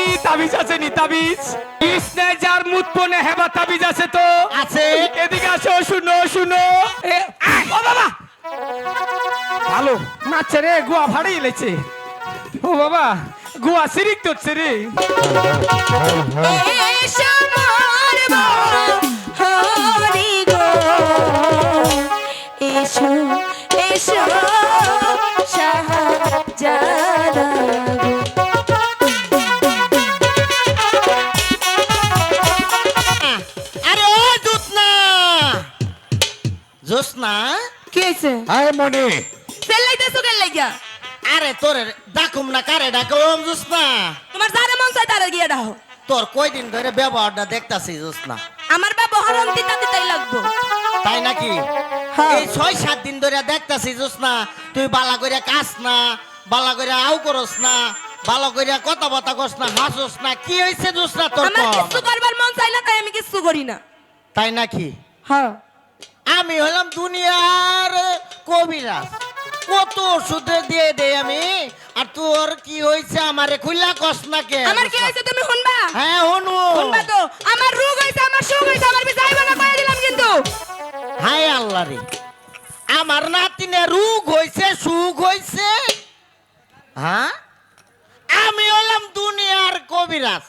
চিনি তাবিজ আছে নি তাবিজ? কৃষ্ণে যার মুত পনে হেবা তাবিজ আছে তো। আছে। এদিকে আসো শুনো শুনো। এ, ও বাবা! ভালো। নাচছে রে গুয়া ভাড়ি লেছে। ও বাবা গুয়া সিরিক তোচ্ছে রে। এসো এসো। জোৎস্না কি হয়েছে আয় মনে চেল্লাইতেছো কেন লাগিয়া? আরে তোর ডাকুম না কারে ডাকুম জোৎস্না তোমার যারে মন চাই তারে গিয়ে দাও তোর কয়দিন ধরে ব্যবহারটা দেখতাছি জোৎস্না আমার ব্যবহার অন্তি তাতে তাই লাগবো। তাই নাকি? হ্যাঁ। এই ছয় সাত দিন ধরে দেখতাছি জোৎস্না তুই বালা করে কাস না বালা করে আউ করস না বালা করে কথা বতা করস না হাসস না। কি হয়েছে জোৎস্না তোর আমার কিছু করবার মন চাই না তাই আমি কিছু করি না। তাই নাকি? হ্যাঁ। আমি হলাম দুনিয়ার কবিরাজ। কত ওষুধে দিয়ে দেই আমি? আর তোর কি হয়েছে? আমারে খুললা কস না কে? আমার কি হয়েছে তুমি শুনবা? হ্যাঁ হনু শুনবা তো। আমার রোগ হয়েছে আমার সুখ হয়েছে আমার বিচাইব না করে দিলাম কিন্তু। হায় আল্লাহ রে। আমার নাতিনে রোগ হয়েছে সুখ হয়েছে। হ্যাঁ? আমি হলাম দুনিয়ার কবিরাজ।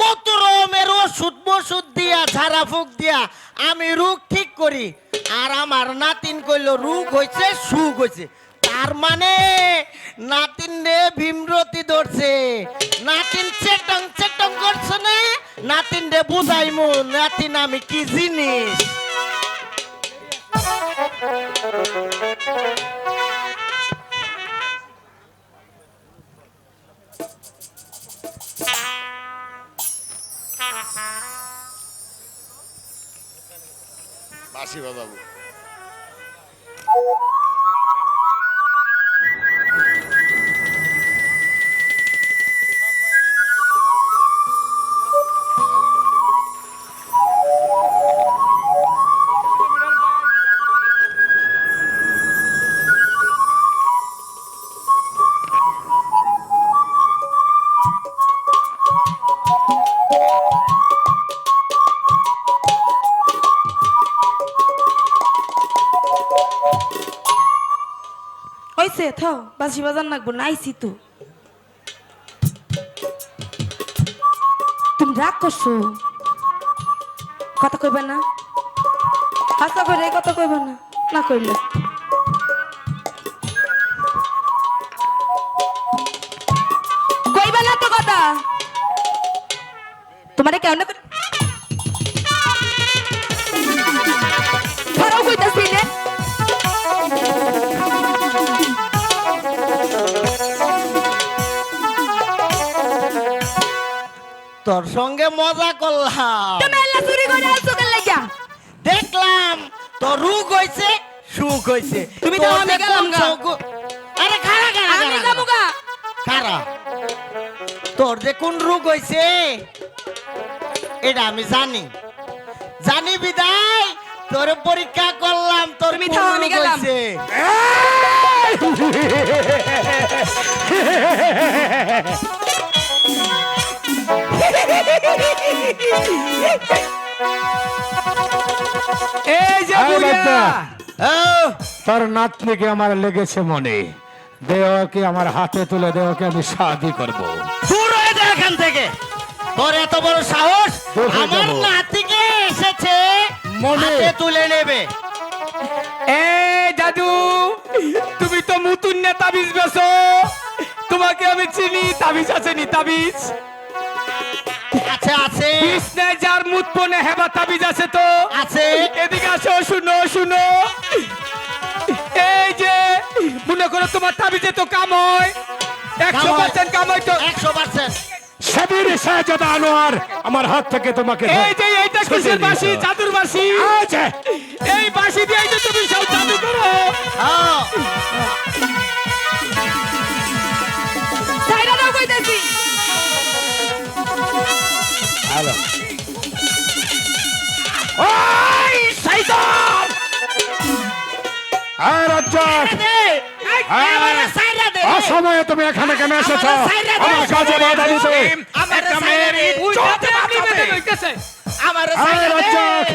কত রকমের ওষুধ দিয়া, ঝাড়া ফুক দিয়া আমি রোগ ঠিক করি। আর আমার নাতিন কইল, রোগ হয়েছে সুখ হয়েছে তার মানে নাতিন রে ভীমরতি ধরছে। নাতিন চেটং চেটং করছে না। নাতিন রে বুঝাইমু, নাতিন, আমি কি জিনিস? হয়েছে থাও বাসি বাজার নাকবো, নাইছি তো। তুমি রাগ করছ? কথা কইবা না? হাসা করে কথা কইবা না। না কইলে। তোর সঙ্গে মজা করলাম। তুমি এলা চুরি করে আসছো কেন লাগিয়া দেখলাম তোর রোগ হয়েছে সুখ হয়েছে তুমি তো আমি গেলাম গা। আরে খারা খারা আমি খারা, যাব গা। খারা। তোর যে কোন রোগ হয়েছে এটা আমি জানি। জানি বিদায় তোর পরীক্ষা করলাম তোর থাও, আমি গেলাম। এই যে তোর নাতনিকে আমার লেগেছে মনে। দেওয়াকে আমার হাতে তুলে দেওয়াকে আমি শাদি করব। দূর হয়ে যা এখান থেকে। তোর এত বড় সাহস আমার নাতিকে এসেছে মনে। তুলে নেবে। এ দাদু তুমি তো মুতুন না তাবিজ বেছো তোমাকে আমি চিনি তাবিজ আছে নি তাবিজ? আছে আছে। কৃষ্ণে যার মুত পনে হেবা তাবিজ আছে তো। আছে। এদিকে আসো শুনো শুনো। এই যে মনে করো তোমার তাবিজে তো কাম হয় একশো কাম পার্সেন্ট কাম হয় তো। একশো পার্সেন্ট। সাবির শাহজাদা আনোয়ার আমার হাত থেকে তোমাকে এই যে এইটা কিসের বাসি। জাদুর বাসি আচ্ছা এই বাসি দিয়ে যে তুমি সব জাদু করো। কইতাছি। হ্যালো ওই শয়তান! আর রাজ্জাক। হ্যাঁ। অসময়ে তুমি এখানে কেন এসেছ? আমার কাজে বাধা দিতে। আমার সাইরা রাজ্জাক,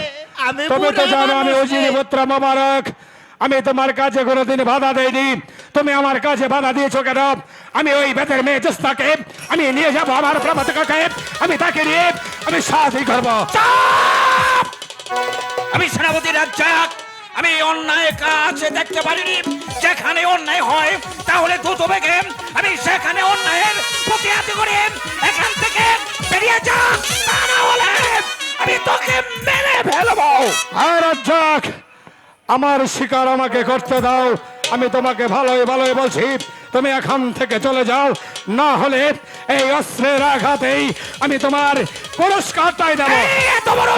আমি তুমি তো জানো আমি অজিরি পুত্র মোবারক। আমি তোমার কাজে কোনোদিন বাধা দেইনি। তুমি আমার কাজে বাধা দিয়েছ কেন? আমি ওই বেতের মেয়ে জস্তাকে আমি নিয়ে যাব আমার প্রভাতকাকে আমি তাকে নিয়ে আমি সাথই করব। আমি সেনাপতি রাজ্জাক। আমি অন্যায় কাজ দেখতে পারিনি। যেখানে অন্যায় হয় তাহলে দ্রুত বেগে আমি সেখানে অন্যায়ের প্রতিহাত করে এখান থেকে বেরিয়ে যা তা না হলে আমি তোকে মেরে ফেলব। আর রাজ্জাক। আমার শিকার আমাকে করতে দাও। আমি তোমাকে ভালোই ভালোই বলছি, তুমি এখান থেকে চলে যাও। না হলে এই অস্ত্রের আঘাতেই আমি তোমার পুরস্কারটাই দেব। তোমার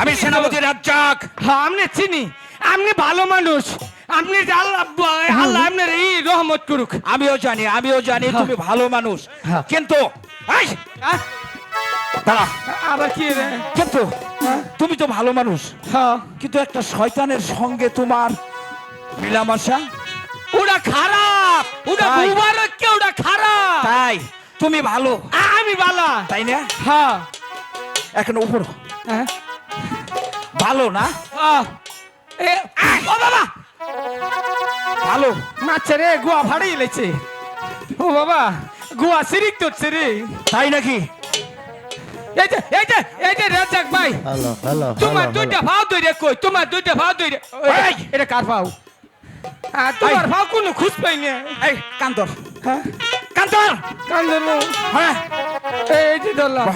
আমি সেনাপতি রাজ্জাক। হ্যাঁ আপনি চিনি। আপনি ভালো মানুষ। আপনি আল্লাহ আপনার এই রহমত করুক। আমিও জানি আমিও জানি তুমি ভালো মানুষ। কিন্তু আহ, দাঁড়া। আবার কি রে? কিন্তু তুমি তো ভালো মানুষ। হ্যাঁ। কিন্তু একটা শয়তানের সঙ্গে তোমার মিলামাশা? ওটা খারাপ। ওটা তাই। মুবারক কে ওটা খারাপ। তাই তুমি ভালো। আমি ভালো তাই না? হ্যাঁ। এখন উপর। হ্যাঁ? ভালো না? আহ, এ আহ, ও বাবা! ভালো? মাছে রে গুয়া ফাড়িয়ে লেছে। ও বাবা গুয়া সিরিক ধরছে রে তাই নাকি? এই যে এই যে এই যে রাজাক ভাই। হ্যালো হ্যালো তোমার দুইটা ভাও ধরে কই? তোমার দুইটা ভাও ধরে এই! এটা কার ভাও? আহ, তোমার ভাও কোনো খুঁজ পাই না এই কান্তর হ্যাঁ? কান্তর কান্দন হ্যাঁ? এই যে ধরলাম।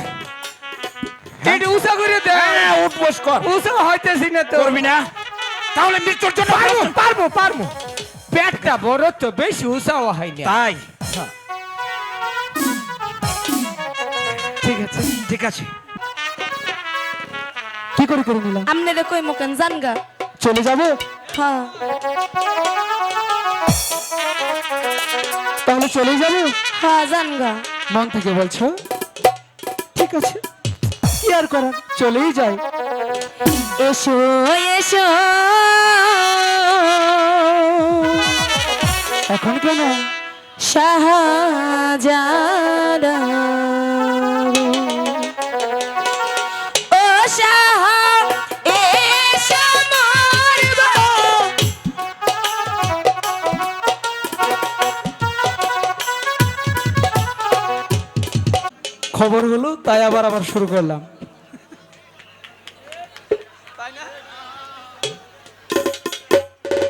এইটা উষা করে দে। হ্যাঁ, উঠবোস কর। উষা হইতেছি না তো। করবি না? তাহলে মৃত্যুর জন্য পারব পারব পারব। পেটটা বড় তো বেশি উষাও হয় না। তাই? ঠিক আছে। ঠিক আছে। কি করে করে নিলাম? আমনে কই মুকেন জানগা চলে যাব? হ্যাঁ। তাহলে চলে যাব? হ্যাঁ জানগা মন থেকে বলছো? ঠিক আছে। আর করার চলেই যাই এসো এসো। এখন কেন? খবর হলো, তাই আবার আবার শুরু করলাম।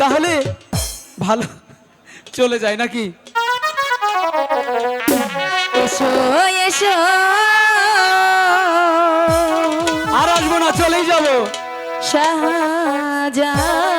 তাহলে ভালো চলে যায় নাকি? এসো এসো। আর আসব না চলেই যাব। শাহজাদা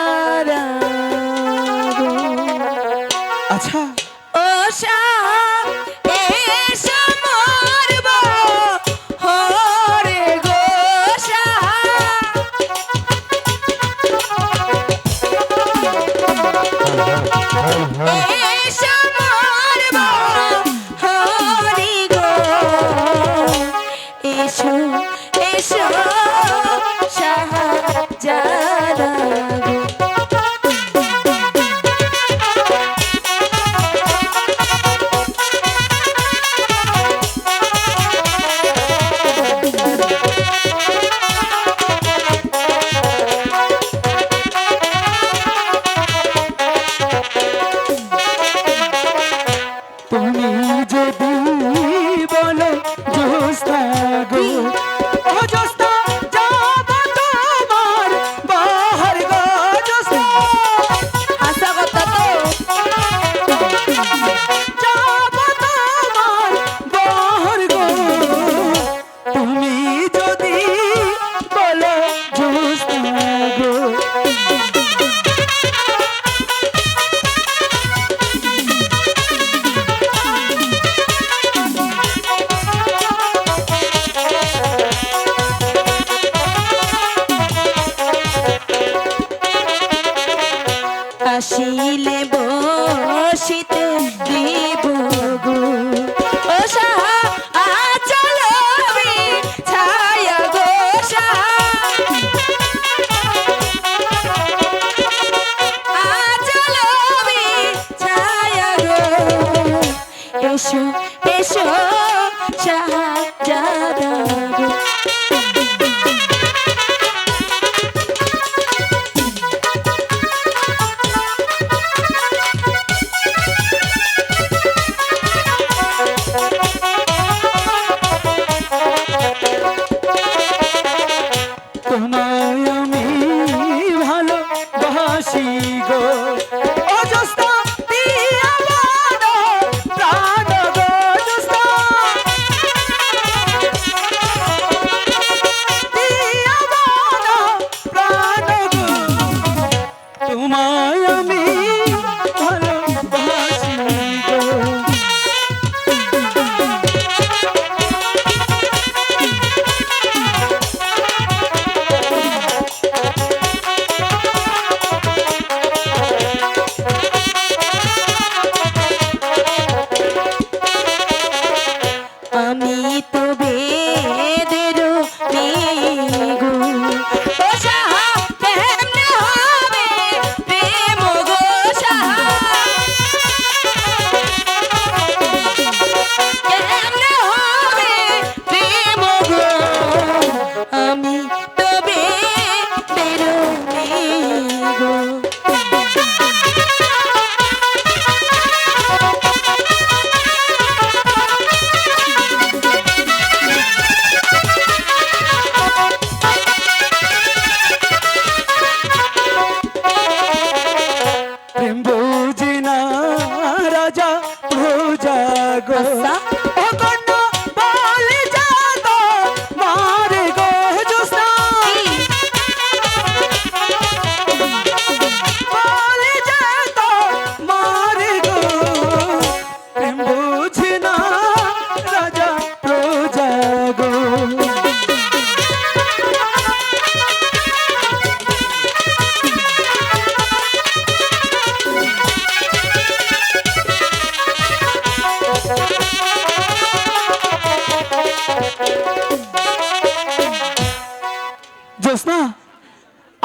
আসিলে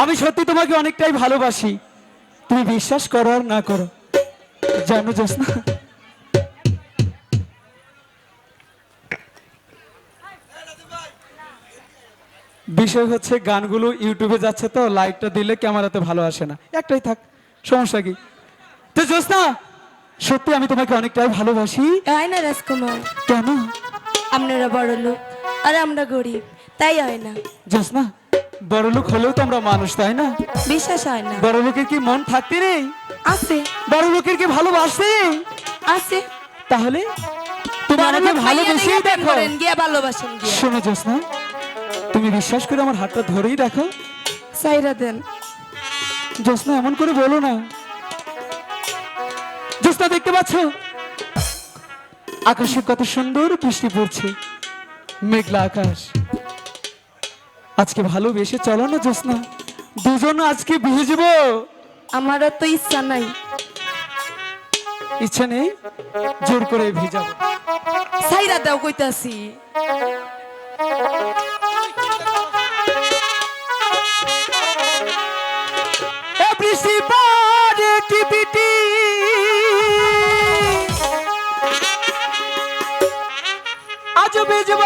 আমি সত্যি তোমাকে অনেকটাই ভালোবাসি। তুমি বিশ্বাস করো আর না করো। জানো জোসনা বিষয় হচ্ছে গানগুলো ইউটিউবে যাচ্ছে তো লাইটটা দিলে ক্যামেরাতে ভালো আসে না। একটাই থাক সমস্যা কি? তো জোসনা সত্যি আমি তোমাকে অনেকটাই ভালোবাসি। হয় না রাজকুমার। কেন? আপনারা বড় লোক আর আমরা গরিব তাই হয় না। জোসনা বড় লোক হলেও তো আমরা মানুষ তাই না? বিশ্বাস হয় না। বড় লোকের কি মন থাকতে নেই? আছে। বড় লোকের কি ভালোবাসে আছে। তাহলে? তুমি বড় আমাকে ভালোবেসেই দেখো গিয়া ভালোবাসেন গিয়া। শোনো জোসনা তুমি বিশ্বাস করে আমার হাতটা ধরেই দেখো। সাইরা দেন। জোসনা এমন করে বলো না। জোসনা দেখতে পাচ্ছ? আকাশে কত সুন্দর বৃষ্টি পড়ছে। মেঘলা আকাশ। আজকে ভালোবেসে চলো না জোসনা দুজন আজকে ভিজব আমারও তো ইচ্ছা নাই। ইচ্ছা নেই? জোর করে ভিজাবো সাইরা দাও কইতাছি। বৃষ্টি পড়ে টিপিটি আজ বেজব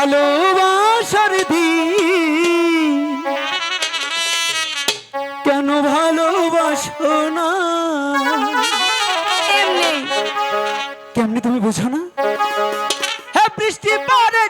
ভালোবাসার দিন। কেন ভালোবাসো না? কেমনি তুমি বোঝো না? হ্যাঁ বৃষ্টি পড়ে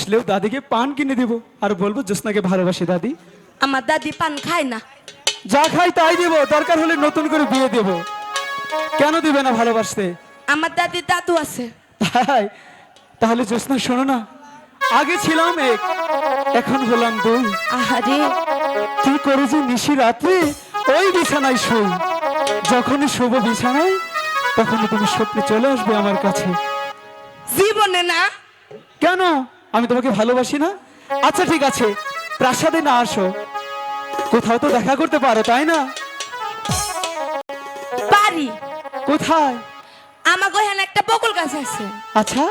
আসলেও দাদিকে পান কিনে দেবো। আর বলব জ্যোৎস্নাকে ভালোবাসি দাদি। আমার দাদি পান খায় না। যা খাই তাই দেবো দরকার হলে নতুন করে বিয়ে দেব। কেন দিবে না ভালোবাসতে? আমার দাদি দাদু আছে। তাই? তাহলে জ্যোৎস্না শোনো না। আগে ছিলাম এক এখন হলাম দুই। আহারে। কি করে যে নিশি রাত্রে? ওই বিছানায় শুই। যখনই শুভ বিছানায় তখনই তুমি স্বপ্নে চলে আসবে আমার কাছে। জীবনে না। কেন? আমি তোমাকে ভালোবাসি না? আচ্ছা ঠিক আছে। প্রাসাদে না আসো। কোথাও তো দেখা করতে পারো তাই না? পারি কোথায়? আমাকে ওইখানে একটা বকুল গাছ আছে। আচ্ছা?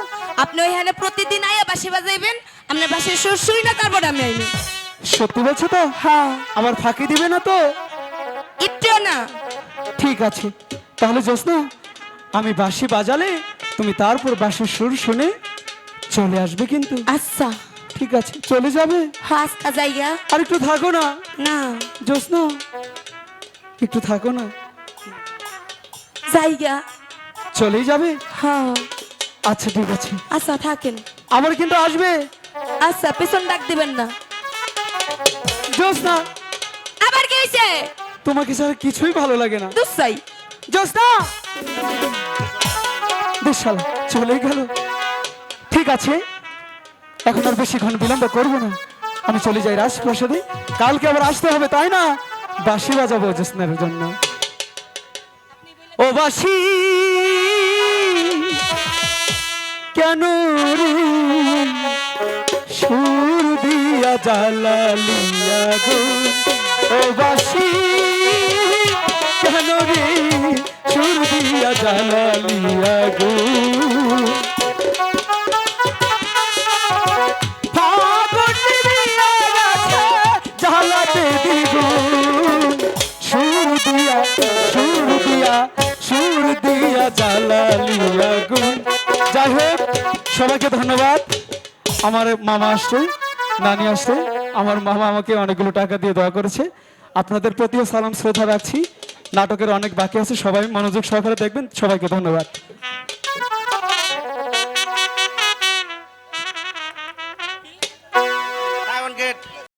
আপনি ওইখানে প্রতিদিন আইয়া বাসি বাজাইবেন আপনার বাসে সুর শুই না তারপর আমি আইনি সত্যি বলছো তো? হ্যাঁ আমার ফাঁকি দিবে না তো? একটুও না। ঠিক আছে। তাহলে জ্যোৎস্না আমি বাঁশি বাজালে তুমি তারপর বাঁশির সুর শুনে চলে আসবে কিন্তু। আচ্ছা। ঠিক আছে চলে যাবে। হাসতা জায়গা আর একটু থাকো না। না। জ্যোৎস্না একটু থাকো না। জায়গা চলেই যাবে? হ্যাঁ। আচ্ছা ঠিক আছে। আচ্ছা থাকেন। আবার কিন্তু আসবে। আচ্ছা পেছন ডাক দিবেন না। জ্যোৎস্না। আবার কি হয়েছে তোমাকে ছাড়া কিছুই ভালো লাগে না। দুসাই। জ্যোৎস্না। দেশালা চলে গেল। ঠিক আছে, এখন আর বেশিক্ষণ বিলম্ব করব না। আমি চলে যাই রাজপ্রাসাদে। কালকে আবার আসতে হবে, তাই না? বাঁশি বাজাবো জ্যোৎস্নার জন্য। ও বাসি কেন সুর দিয়া জ্বালালিয়া গো ও বাসি কেন রে? সুর দিয়া জ্বালালিয়া গো আমার মামা আসতো নানি আসতো আমার মামা আমাকে অনেকগুলো টাকা দিয়ে দোয়া করেছে। আপনাদের প্রতিও সালাম, শ্রদ্ধা রাখছি। নাটকের অনেক বাকি আছে, সবাই মনোযোগ সহকারে দেখবেন, সবাইকে ধন্যবাদ।